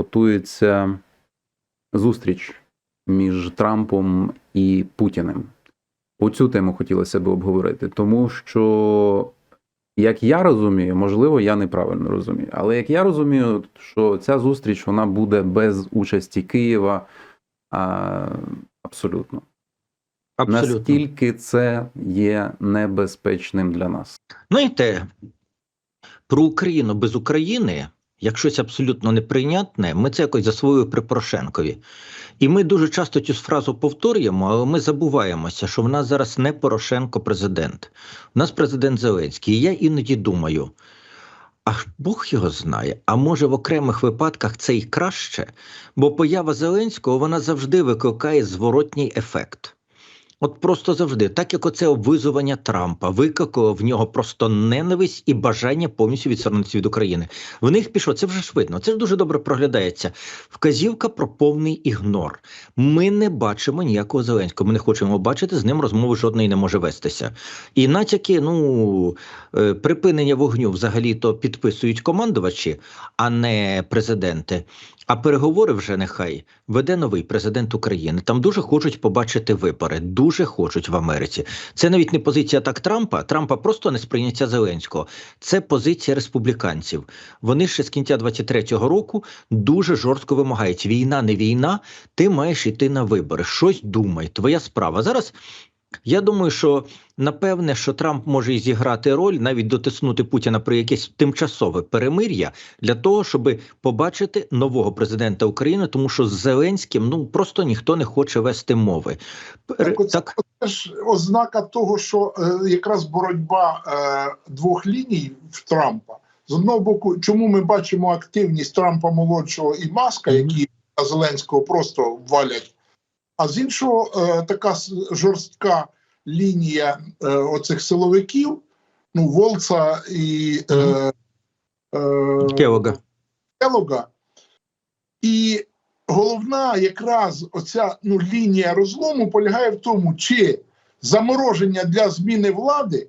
готується зустріч між Трампом і Путіним. Оцю тему хотілося б обговорити, тому що, як я розумію, можливо, я неправильно розумію, але як я розумію, що ця зустріч вона буде без участі Києва а, абсолютно. Абсолютно. Наскільки це є небезпечним для нас? Знаєте, про Україну без України, як щось абсолютно неприйнятне, ми це якось засвоюємо при Порошенкові. І ми дуже часто цю фразу повторюємо, але ми забуваємося, що в нас зараз не Порошенко президент, у нас президент Зеленський. І я іноді думаю. А Бог його знає, а може в окремих випадках це й краще, бо поява Зеленського вона завжди викликає зворотній ефект. От просто завжди, так як оце обвизування Трампа викликало в нього просто ненависть і бажання повністю відсторонитися від України. В них пішло, це вже ж це ж дуже добре проглядається. Вказівка про повний ігнор. Ми не бачимо ніякого Зеленського. Ми не хочемо бачити, з ним розмови жодної не може вестися. І натяки, ну е, припинення вогню взагалі то підписують командувачі, а не президенти. А переговори вже нехай веде новий президент України. Там дуже хочуть побачити вибори, дуже хочуть в Америці. Це навіть не позиція так Трампа. Трампа просто не сприйняття Зеленського. Це позиція республіканців. Вони ще з кінця 23-го року дуже жорстко вимагають: війна, не війна. Ти маєш йти на вибори. Щось думай, твоя справа. Зараз я думаю, що напевне, що Трамп може і зіграти роль, навіть дотиснути Путіна при якесь тимчасове перемир'я для того, щоб побачити нового президента України, тому що з Зеленським ну просто ніхто не хоче вести мови. Так, оце, так це ж ознака того, що е, якраз боротьба е, двох ліній в Трампа. З одного боку, чому ми бачимо активність Трампа молодшого і Маска, які на Зеленського просто валять. А з іншого, е, така жорстка лінія е, оцих силовиків, ну, Волца і е, е, Келога. Келога. І головна якраз оця ну, лінія розлому полягає в тому, чи замороження для зміни влади,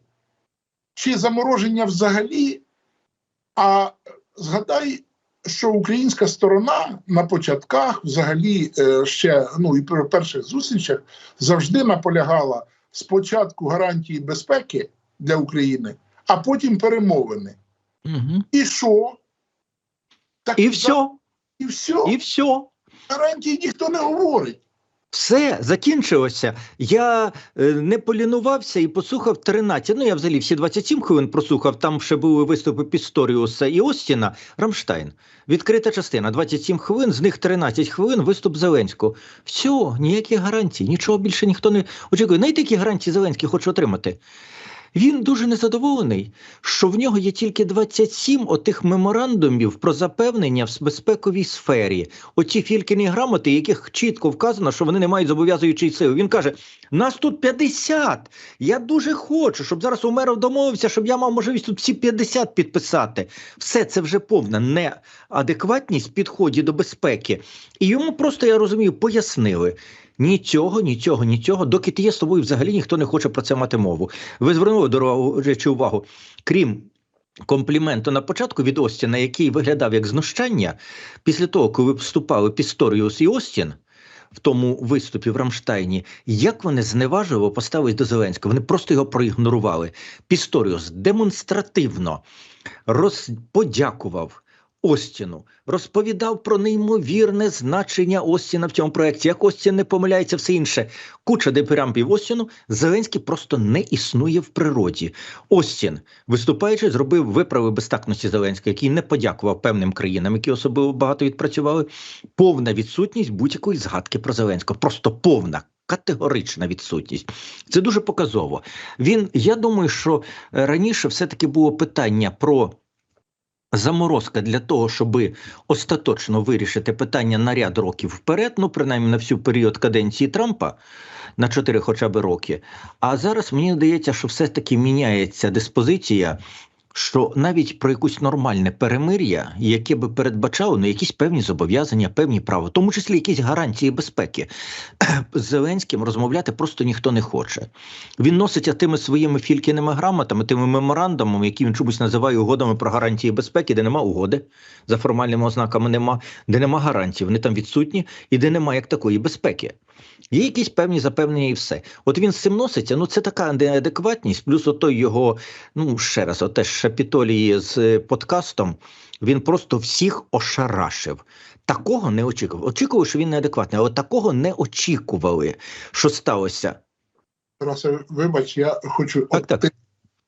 чи замороження взагалі. А згадай, що українська сторона на початках, взагалі, е, ще ну і при перших зустрічах завжди наполягала спочатку гарантії безпеки для України, а потім перемовини. Угу. І що? Так І все, і все. і все. Гарантії ніхто не говорить. Все закінчилося. Я е, не полінувався і послухав 13, Ну я взагалі всі 27 хвилин прослухав. Там ще були виступи Пісторіуса і Остіна. Рамштайн. Відкрита частина. 27 хвилин, з них 13 хвилин виступ Зеленського. Все, ніяких гарантій, нічого більше ніхто не очікує. Знаєте, які гарантії Зеленський хоче отримати? Він дуже незадоволений, що в нього є тільки 27 отих меморандумів про запевнення в безпековій сфері. Оті фількіні грамоти, яких чітко вказано, що вони не мають зобов'язуючої сили. Він каже: нас тут 50. Я дуже хочу, щоб зараз Умеров домовився, щоб я мав можливість тут всі 50 підписати. Все це вже повна неадекватність підході до безпеки. І йому просто я розумію, пояснили. Нічого, нічого, нічого, доки ти є з тобою, взагалі ніхто не хоче про це мати мову. Ви звернули до речі увагу, крім компліменту на початку від Остіна, який виглядав як знущання, після того, коли вступали Пісторіус і Остін в тому виступі в Рамштайні, як вони зневажливо поставились до Зеленського, вони просто його проігнорували. Пісторіус демонстративно розподякував. Остіну розповідав про неймовірне значення Остіна в цьому проєкті. Як Остін не помиляється, все інше. Куча депірампів Остіну Зеленський просто не існує в природі. Остін, виступаючи, зробив виправи безтакності Зеленського, який не подякував певним країнам, які особливо багато відпрацювали. Повна відсутність будь-якої згадки про Зеленського. Просто повна. Категорична відсутність. Це дуже показово. Він, я думаю, що е, раніше все-таки було питання про заморозка для того, щоб остаточно вирішити питання на ряд років вперед, ну принаймні на всю період каденції Трампа. На 4 хоча б роки. А зараз мені здається, що все-таки міняється диспозиція що навіть про якусь нормальне перемир'я, яке би передбачало ну, якісь певні зобов'язання, певні права, в тому числі якісь гарантії безпеки, з Зеленським розмовляти просто ніхто не хоче. Він носиться тими своїми фількіними грамотами, тими меморандумами, які він чомусь називає угодами про гарантії безпеки, де нема угоди, за формальними ознаками нема, де нема гарантій, вони там відсутні, і де нема як такої безпеки. Є якісь певні запевнення і все. От він з цим носиться. Ну це така неадекватність, плюс отой його, ну ще раз, оте шапітолії з е, подкастом. Він просто всіх ошарашив. Такого не очікував. Очікував, що він неадекватний, але такого не очікували, що сталося. Тарасе, вибач, я хочу Так, так. ти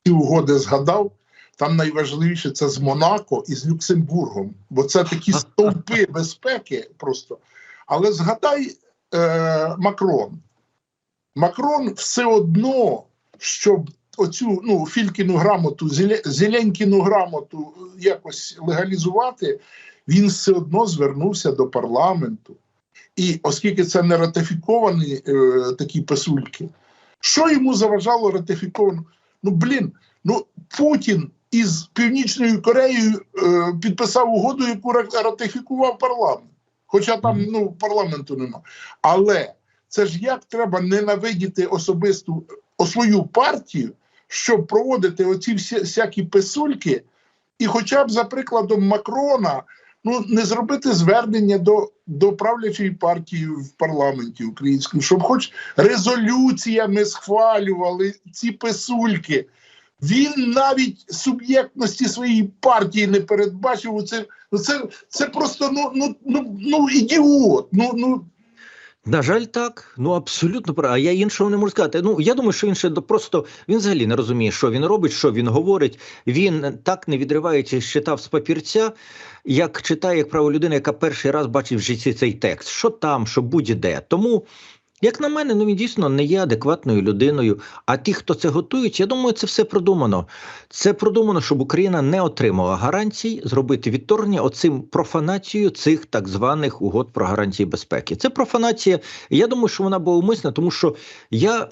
ці угоди згадав. Там найважливіше це з Монако і з Люксембургом, бо це такі стовпи безпеки просто. Але згадай е, Макрон. Макрон все одно, щоб оцю ну, Фількіну грамоту, Зеле- Зеленькіну грамоту якось легалізувати, він все одно звернувся до парламенту. І оскільки це не ратифіковані е, такі писульки, що йому заважало ратифіковано? Ну блін, ну Путін із Північною Кореєю е, підписав угоду, яку ратифікував парламент. Хоча там ну парламенту нема. Але це ж як треба ненавидіти особисту свою партію, щоб проводити оці всі всякі писульки, і хоча б за прикладом Макрона ну не зробити звернення до, до правлячої партії в парламенті української, щоб хоч резолюціями схвалювали ці писульки. Він навіть суб'єктності своєї партії не передбачив. Це, це, це просто ну, ну, ну, ну ідіот. Ну, ну, На жаль, так. Ну абсолютно. А я іншого не можу сказати. Ну я думаю, що він ще просто він взагалі не розуміє, що він робить, що він говорить. Він так не відриваючись читав з папірця, як читає, як право людина, яка перший раз бачив в житті цей текст. Що там, що будь-де. Тому. Як на мене, ну він дійсно не є адекватною людиною. А ті, хто це готують, я думаю, це все продумано. Це продумано, щоб Україна не отримала гарантій зробити відторгнення оцим профанацією цих так званих угод про гарантії безпеки. Це профанація. Я думаю, що вона була умисна, тому що я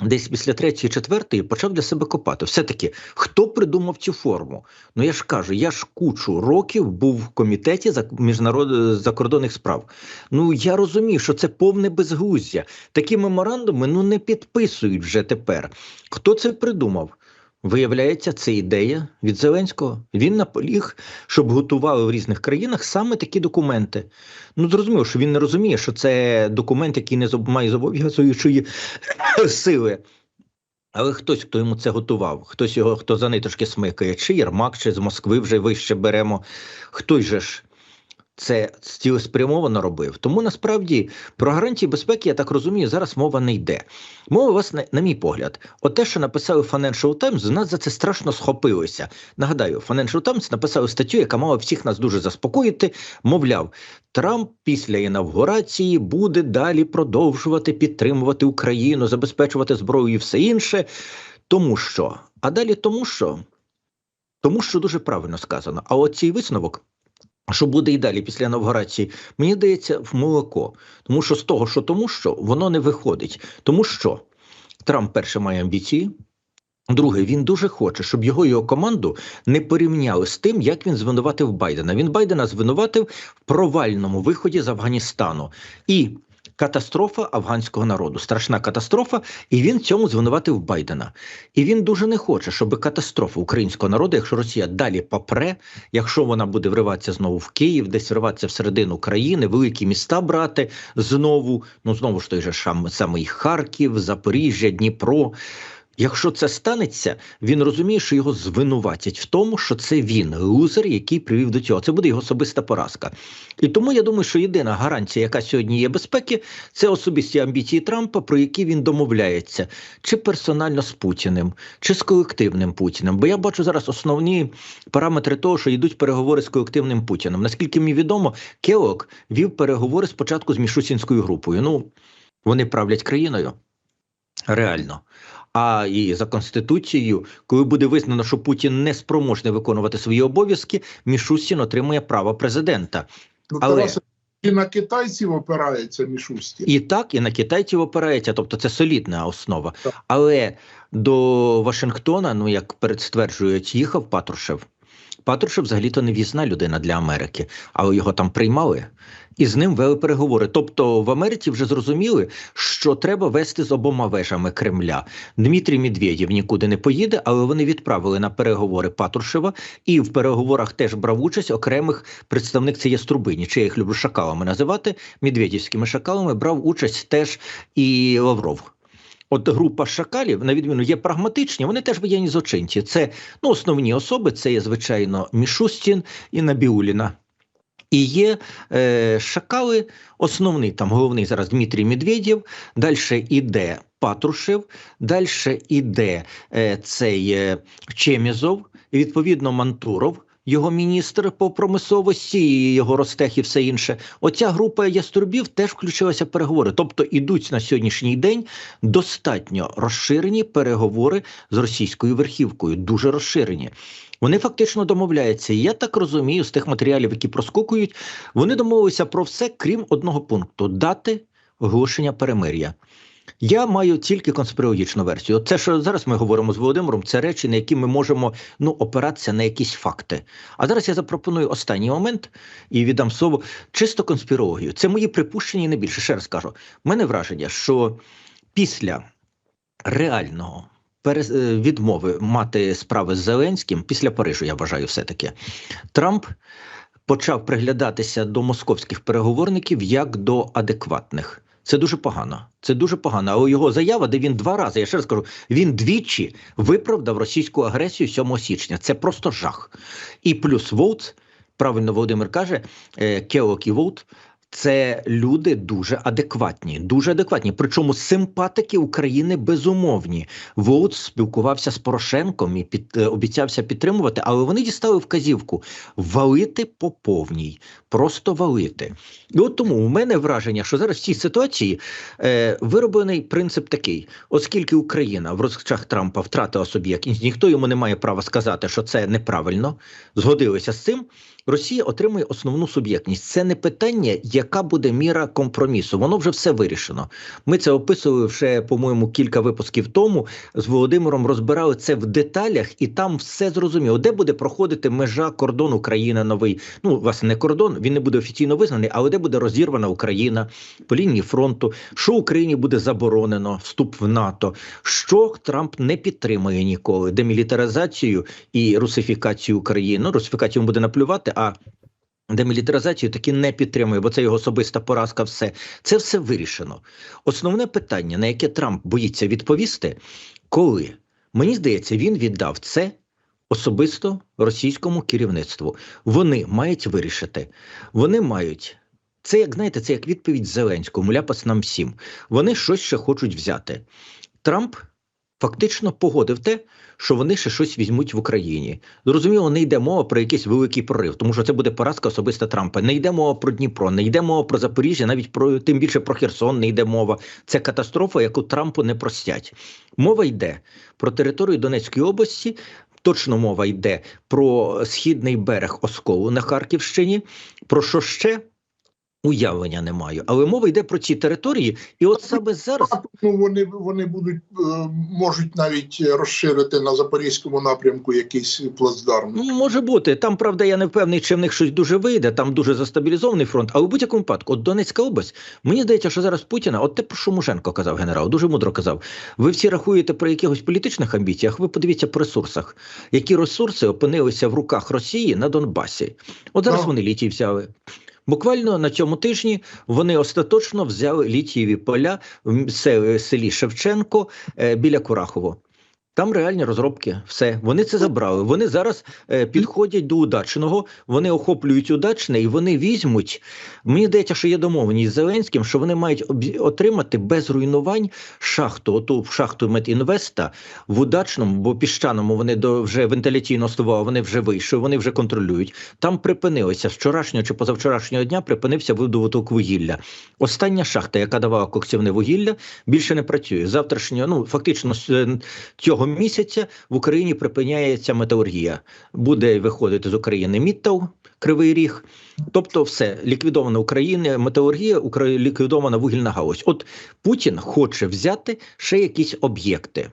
десь після третьої, четвертої почав для себе копати. Все-таки хто придумав цю форму? Ну я ж кажу, я ж кучу років був в комітеті за міжнарод закордонних справ. Ну я розумію, що це повне безглуздя. Такі меморандуми ну не підписують вже тепер. Хто це придумав? Виявляється, це ідея від Зеленського. Він наполіг, щоб готували в різних країнах саме такі документи. Ну зрозуміло, що він не розуміє, що це документ, який не має зобов'язуючої сили. Але хтось, хто йому це готував, хтось його, хто за ниточки смикає, чи Єрмак, чи з Москви вже вище беремо. Хтось же ж це цілеспрямовано робив. Тому насправді про гарантії безпеки, я так розумію, зараз мова не йде. Мова, власне, на мій погляд, от те, що написали Financial Times, нас за це страшно схопилося. Нагадаю, Financial Times написали статтю, яка мала всіх нас дуже заспокоїти. Мовляв, Трамп після інавгурації буде далі продовжувати підтримувати Україну, забезпечувати зброю і все інше. Тому що, а далі тому що, тому що дуже правильно сказано. А от цей висновок. Що буде і далі після інавгурації, мені дається в молоко. Тому що з того, що тому, що воно не виходить. Тому що Трамп перше має амбіції. Друге, він дуже хоче, щоб його і його команду не порівняли з тим, як він звинуватив Байдена. Він Байдена звинуватив в провальному виході з Афганістану і катастрофа афганського народу, страшна катастрофа, і він цьому звинуватив Байдена. І він дуже не хоче, щоб катастрофа українського народу, якщо Росія далі попре, якщо вона буде вриватися знову в Київ, десь вриватися всередину країни, великі міста брати знову, ну знову ж той же самий Харків, Запоріжжя, Дніпро. Якщо це станеться, він розуміє, що його звинуватять в тому, що це він лузер, який привів до цього. Це буде його особиста поразка. І тому я думаю, що єдина гарантія, яка сьогодні є безпеки, це особисті амбіції Трампа, про які він домовляється, чи персонально з Путіним, чи з колективним Путіним. Бо я бачу зараз основні параметри того, що йдуть переговори з колективним Путіним. Наскільки мені відомо, Келок вів переговори спочатку з Мішусінською групою. Ну вони правлять країною. Реально. А і за конституцією, коли буде визнано, що Путін не спроможний виконувати свої обов'язки, Мішустін отримує право президента. ну Але- І на китайців опирається Мішустін. І так, і на китайців опирається, тобто це солідна основа. Так. Але до Вашингтона, ну як передстверджують, їхав Патрушев. Патрушев взагалі-то не в'їзна людина для Америки, але його там приймали і з ним вели переговори. Тобто в Америці вже зрозуміли, що треба вести з обома вежами Кремля. Дмитрій Медведєв нікуди не поїде, але вони відправили на переговори Патрушева, і в переговорах теж брав участь окремих представник це Струбині, чи я їх люблю шакалами називати. Медведівськими шакалами брав участь теж і Лавров. От група шакалів, на відміну, є прагматичні, вони теж воєнні злочинці. Це ну, основні особи, це є, звичайно, Мішустін і Набіуліна. І є е, шакали, основний там головний зараз Дмитрій Медведєв, далі іде Патрушев, далі іде е, цей е, Чемізов, і відповідно Мантуров, його міністр по промисловості, його Ростех і все інше. Оця група яструбів теж включилася в переговори. Тобто ідуть на сьогоднішній день достатньо розширені переговори з російською верхівкою, дуже розширені. Вони фактично домовляються. Я так розумію, з тих матеріалів, які проскокують, вони домовилися про все, крім одного пункту дати оголошення перемир'я. Я маю тільки конспірологічну версію. Це, що зараз ми говоримо з Володимиром, це речі, на які ми можемо ну, опиратися на якісь факти. А зараз я запропоную останній момент і віддам слово чисто конспірологію. Це мої припущення і не більше. Ще раз кажу. У мене враження, що після реального е, відмови мати справи з Зеленським, після Парижу, я вважаю, все-таки, Трамп почав приглядатися до московських переговорників як до адекватних. Це дуже погано. Це дуже погано. Але його заява, де він два рази, я ще раз кажу, він двічі виправдав російську агресію 7 січня. Це просто жах. І плюс Волт, правильно Володимир каже, Келок і Волт. Це люди дуже адекватні, дуже адекватні. Причому симпатики України безумовні. Волт спілкувався з Порошенком і під, е, обіцявся підтримувати, але вони дістали вказівку валити по повній, просто валити. І от тому у мене враження, що зараз в цій ситуації е, вироблений принцип такий: оскільки Україна в розчах Трампа втратила суб'єктність, ніхто йому не має права сказати, що це неправильно. Згодилися з цим. Росія отримує основну суб'єктність. Це не питання, яка буде міра компромісу. Воно вже все вирішено. Ми це описували вже, по-моєму, кілька випусків тому. З Володимиром розбирали це в деталях, і там все зрозуміло, де буде проходити межа кордон Україна новий. Ну, власне, не кордон, він не буде офіційно визнаний, але де буде розірвана Україна по лінії фронту, що Україні буде заборонено вступ в НАТО, що Трамп не підтримує ніколи демілітаризацію і русифікацію України. Ну, русифікацію буде наплювати, а демілітаризацію таки не підтримує, бо це його особиста поразка. Все це все вирішено. Основне питання, на яке Трамп боїться відповісти, коли мені здається, він віддав це. Особисто російському керівництву вони мають вирішити. Вони мають це, як знаєте, це як відповідь Зеленському, ляпас нам всім. Вони щось ще хочуть взяти. Трамп фактично погодив те, що вони ще щось візьмуть в Україні. Зрозуміло, не йде мова про якийсь великий прорив, тому що це буде поразка особиста Трампа. Не йде мова про Дніпро, не йде мова про Запоріжжя, навіть про тим більше про Херсон не йде мова. Це катастрофа, яку Трампу не простять. Мова йде про територію Донецької області. Точно мова йде про східний берег Осколу на Харківщині. Про що ще? Уявлення не маю. Але мова йде про ці території, і от саме зараз Ну, вони, вони будуть, е, можуть навіть розширити на запорізькому напрямку якийсь плацдарм. Ну, може бути. Там, правда, я не впевнений, чи в них щось дуже вийде. Там дуже застабілізований фронт. Але в будь-якому випадку, от Донецька область, мені здається, що зараз Путіна, от те, про що Мушенко казав генерал, дуже мудро казав. Ви всі рахуєте про якихось політичних амбіціях. Ви подивіться по ресурсах, які ресурси опинилися в руках Росії на Донбасі. От зараз Так. вони літій взяли. Буквально на цьому тижні вони остаточно взяли літієві поля в селі Шевченко е, біля Курахово. Там реальні розробки, все. Вони це забрали. Вони зараз е, підходять до удачного, вони охоплюють удачне і вони візьмуть. Мені здається, що є домовленість з Зеленським, що вони мають отримати без руйнувань шахту, оту шахту Медінвеста в удачному, бо піщаному вони до вже вентиляційного ствола, вони вже вийшли, вони вже контролюють. Там припинилося з вчорашнього чи позавчорашнього дня припинився видобуток вугілля. Остання шахта, яка давала коксівне вугілля, більше не працює. Завтрашнього, ну фактично е, цього цього місяця в Україні припиняється металургія. Буде виходити з України Міттал, Кривий Ріг. Тобто, все ліквідована Україна, металургія, ліквідована вугільна галузь. От Путін хоче взяти ще якісь об'єкти.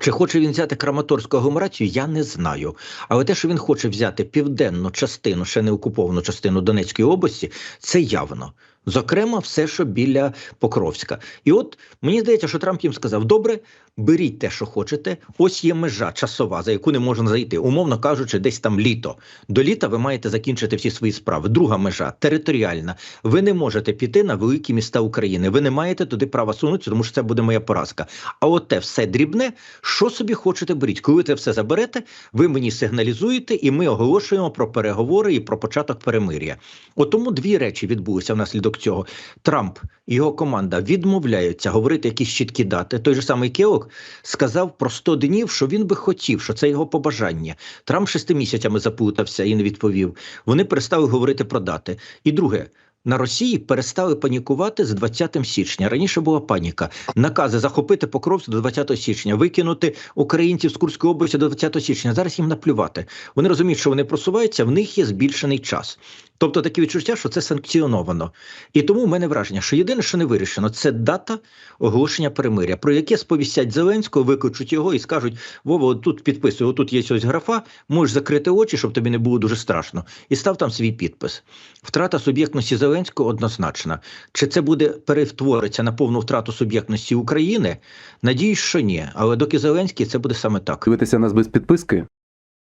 Чи хоче він взяти Краматорську агломерацію, я не знаю. Але те, що він хоче взяти південну частину, ще не окуповану частину Донецької області, це явно. Зокрема, все, що біля Покровська. І от мені здається, що Трамп їм сказав: добре, беріть те, що хочете. Ось є межа часова, за яку не можна зайти. Умовно кажучи, десь там літо. До літа ви маєте закінчити всі свої справи. Друга межа територіальна. Ви не можете піти на великі міста України. Ви не маєте туди права сунутися, тому що це буде моя поразка. А от те все дрібне, що собі хочете беріть. Коли це все заберете, ви мені сигналізуєте, і ми оголошуємо про переговори і про початок перемир'я. От тому дві речі відбулися внаслідок цього. Трамп і його команда відмовляються говорити якісь чіткі дати. Той же самий Келок сказав про 100 днів, що він би хотів, що це його побажання. Трамп шести місяцями заплутався і не відповів. Вони перестали говорити про дати. І друге. На Росії перестали панікувати з 20 січня. Раніше була паніка. Накази захопити Покровськ до 20 січня, викинути українців з Курської області до 20 січня. Зараз їм наплювати. Вони розуміють, що вони просуваються, в них є збільшений час. Тобто таке відчуття, що це санкціоновано. І тому в мене враження, що єдине, що не вирішено, це дата оголошення перемиря, про яке сповістять Зеленського, викличуть його і скажуть: Вова, от тут підписуй, отут є ось графа, можеш закрити очі, щоб тобі не було дуже страшно, і став там свій підпис. Втрата суб'єктності Зеленського однозначна. Чи це буде перетвориться на повну втрату суб'єктності України? Надіюсь, що ні. Але доки Зеленський, це буде саме так. Дивитеся нас без підписки,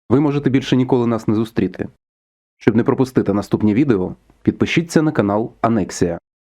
ви можете більше ніколи нас не зустріти. Щоб не пропустити наступні відео, підпишіться на канал Анексія.